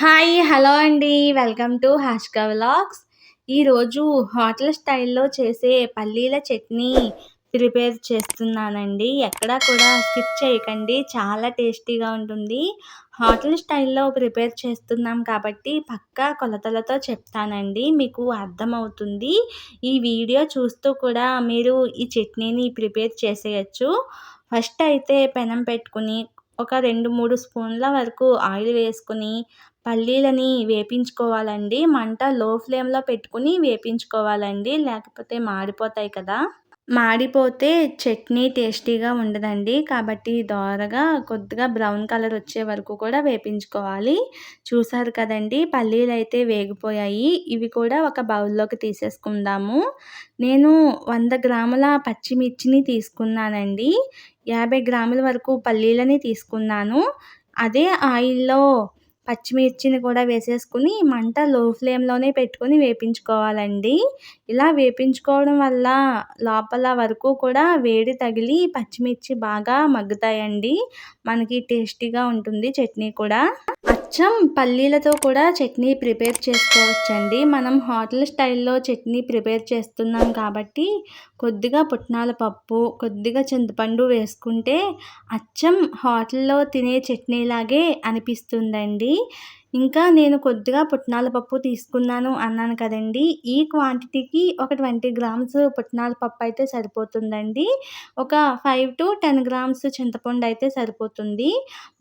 Hi hello అండి. Welcome to హాష్కా vlogs. ఈరోజు హోటల్ స్టైల్లో చేసే పల్లీల చట్నీ ప్రిపేర్ చేస్తున్నానండి. ఎక్కడా కూడా స్కిప్ చేయకండి. చాలా టేస్టీగా ఉంటుంది. హోటల్ స్టైల్లో ప్రిపేర్ చేస్తున్నాం కాబట్టి పక్కా కొలతలతో చెప్తానండి. మీకు అర్థమవుతుంది. ఈ వీడియో చూస్తూ కూడా మీరు ఈ చట్నీని ప్రిపేర్ చేసేయచ్చు. ఫస్ట్ అయితే పెనం పెట్టుకుని ఒక రెండు మూడు స్పూన్ల వరకు ఆయిల్ వేసుకుని పల్లీలని వేపించుకోవాలండి. మంట లో ఫ్లేమ్లో పెట్టుకుని వేపించుకోవాలండి. లేకపోతే మాడిపోతాయి కదా. మాడిపోతే చట్నీ టేస్టీగా ఉండదండి. కాబట్టి దోరగా కొద్దిగా బ్రౌన్ కలర్ వచ్చే వరకు కూడా వేపించుకోవాలి. చూసారు కదండి పల్లీలు అయితే వేగిపోయాయి. ఇవి కూడా ఒక బౌల్లోకి తీసేసుకుందాము. నేను వంద గ్రాముల పచ్చిమిర్చిని తీసుకున్నానండి. యాభై గ్రాముల వరకు పల్లీలని తీసుకున్నాను. అదే ఆయిల్లో పచ్చిమిర్చిని కూడా వేసేసుకుని మంట లో ఫ్లేమ్లోనే పెట్టుకొని వేపించుకోవాలండి. ఇలా వేపించుకోవడం వల్ల లోపల వరకు కూడా వేడి తగిలి పచ్చిమిర్చి బాగా మగ్గుతాయండి. మనకి టేస్టీగా ఉంటుంది చట్నీ కూడా. అచ్చం పల్లీలతో కూడా చట్నీ ప్రిపేర్ చేసుకోవచ్చండి. మనం హోటల్ స్టైల్లో చట్నీ ప్రిపేర్ చేస్తున్నాం కాబట్టి కొద్దిగా పుట్నాల పప్పు కొద్దిగా చింతపండు వేసుకుంటే అచ్చం హోటల్లో తినే చట్నీలాగే అనిపిస్తుందండి. ఇంకా నేను కొద్దిగా పుట్నాల పప్పు తీసుకున్నాను అన్నాను కదండి. ఈ క్వాంటిటీకి ఒక ట్వంటీ గ్రామ్స్ పుట్నాల పప్పు అయితే సరిపోతుందండి. ఒక ఫైవ్ టు టెన్ గ్రామ్స్ చింతపండు అయితే సరిపోతుంది.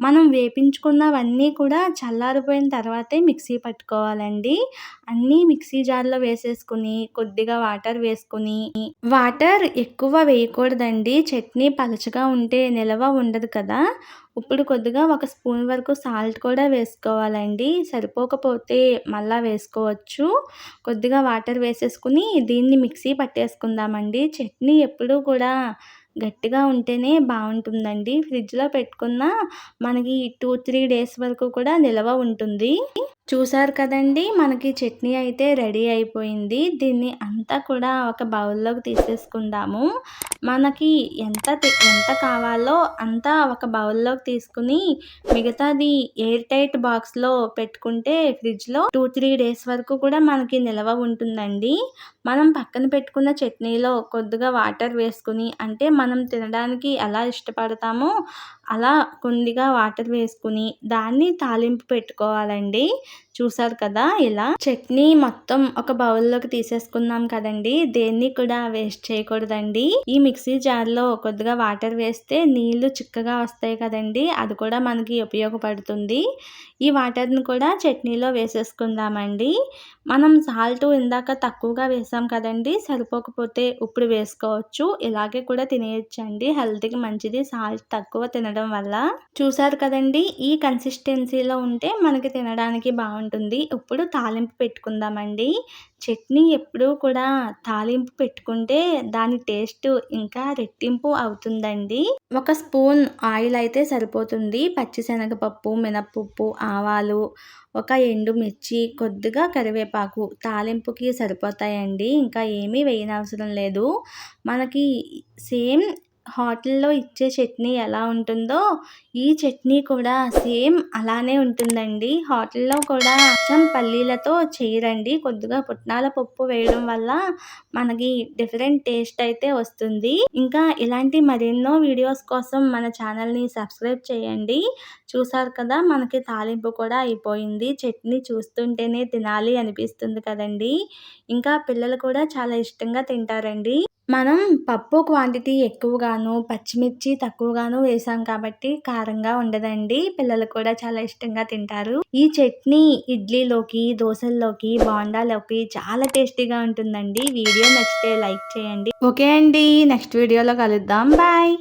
మనం వేపించుకున్నవన్నీ కూడా చల్లారిపోయిన తర్వాతే మిక్సీ పట్టుకోవాలండి. అన్నీ మిక్సీ జార్లో వేసేసుకుని కొద్దిగా వాటర్ వేసుకుని వాటర్ ఎక్కువ వేయకూడదండి. చట్నీ పలచగా ఉంటే నిలవ ఉండదు కదా. ఇప్పుడు కొద్దిగా ఒక స్పూన్ వరకు సాల్ట్ కూడా వేసుకోవాలండి. సరిపోకపోతే మళ్ళీ వేసుకోవచ్చు. కొద్దిగా వాటర్ వేసేసుకుని దీన్ని మిక్సీ పట్టేసుకుందామండి. చట్నీ ఎప్పుడూ కూడా గట్టిగా ఉంటేనే బాగుంటుందండి. ఫ్రిడ్జ్లో పెట్టుకున్న మనకి టూ త్రీ డేస్ వరకు కూడా నిల్వ ఉంటుంది. చూసారు కదండి మనకి చట్నీ అయితే రెడీ అయిపోయింది. దీన్ని అంతా కూడా ఒక బౌల్లోకి తీసేసుకుందాము. మనకి ఎంత ఎంత కావాలో అంతా ఒక బౌల్లోకి తీసుకుని మిగతాది ఎయిర్ టైట్ బాక్స్లో పెట్టుకుంటే ఫ్రిడ్జ్లో టూ త్రీ డేస్ వరకు కూడా మనకి నిల్వ ఉంటుందండి. మనం పక్కన పెట్టుకున్న చట్నీలో కొద్దిగా వాటర్ వేసుకుని అంటే మనం తినడానికి ఎలా ఇష్టపడతామో అలా కొద్దిగా వాటర్ వేసుకుని దాన్ని తాలింపు పెట్టుకోవాలండి. చూసారు కదా? ఇలా చట్నీ మొత్తం ఒక బౌల్లోకి తీసేసుకున్నాం కదండి. దేన్ని కూడా వేస్ట్ చేయకూడదండి. ఈ మిక్సీ జార్లో కొద్దిగా వాటర్ వేస్తే నీళ్ళు చిక్కగా వస్తాయి కదండి. అది కూడా మనకి ఉపయోగపడుతుంది. ఈ వాటర్ని కూడా చట్నీలో వేసేసుకుందామండి. మనం సాల్ట్ ఇందాక తక్కువగా వేసాం కదండి సరిపోకపోతే ఇప్పుడు వేసుకోవచ్చు. ఇలాగే కూడా తినేయచ్చండి. హెల్త్కి మంచిది సాల్ట్ తక్కువ తినడం వల్ల. చూసారు కదండి ఈ కన్సిస్టెన్సీలో ఉంటే మనకి తినడానికి బాగుంటుంది. ఇప్పుడు తాలింపు పెట్టుకుందామండి. చట్నీ ఎప్పుడూ కూడా తాలింపు పెట్టుకుంటే దాని టేస్ట్ ఇంకా రెట్టింపు అవుతుందండి. ఒక స్పూన్ ఆయిల్ అయితే సరిపోతుంది. పచ్చిశనగపప్పు మినప్పప్పు ఆవాలు ఒక ఎండుమిర్చి కొద్దిగా కరివేపాకు తాలింపుకి సరిపోతాయండి. ఇంకా ఏమీ వేయనవసరం లేదు. మనకి సేమ్ హోటల్లో ఇచ్చే చట్నీ ఎలా ఉంటుందో ఈ చట్నీ కూడా సేమ్ అలానే ఉంటుందండి. హోటల్లో కూడా అచ్చం పల్లీలతో చేయరండి. కొద్దిగా పుట్నాల పప్పు వేయడం వల్ల మనకి డిఫరెంట్ టేస్ట్ అయితే వస్తుంది. ఇంకా ఇలాంటి మరెన్నో వీడియోస్ కోసం మన ఛానల్ని సబ్స్క్రైబ్ చేయండి. చూసారు కదా మనకి తాలింపు కూడా అయిపోయింది. చట్నీ చూస్తుంటేనే తినాలి అనిపిస్తుంది కదండి. ఇంకా పిల్లలు కూడా చాలా ఇష్టంగా తింటారండి. మనం పప్పు క్వాంటిటీ ఎక్కువగాను పచ్చిమిర్చి తక్కువగాను వేసాం కాబట్టి కారంగా ఉండదండి. పిల్లలు కూడా చాలా ఇష్టంగా తింటారు. ఈ చట్నీ ఇడ్లీలోకి దోశల్లోకి బోండాలోకి చాలా టేస్టీగా ఉంటుందండి. వీడియో నచ్చితే లైక్ చేయండి. ఓకే అండి. నెక్స్ట్ వీడియోలో కలుద్దాం. బాయ్.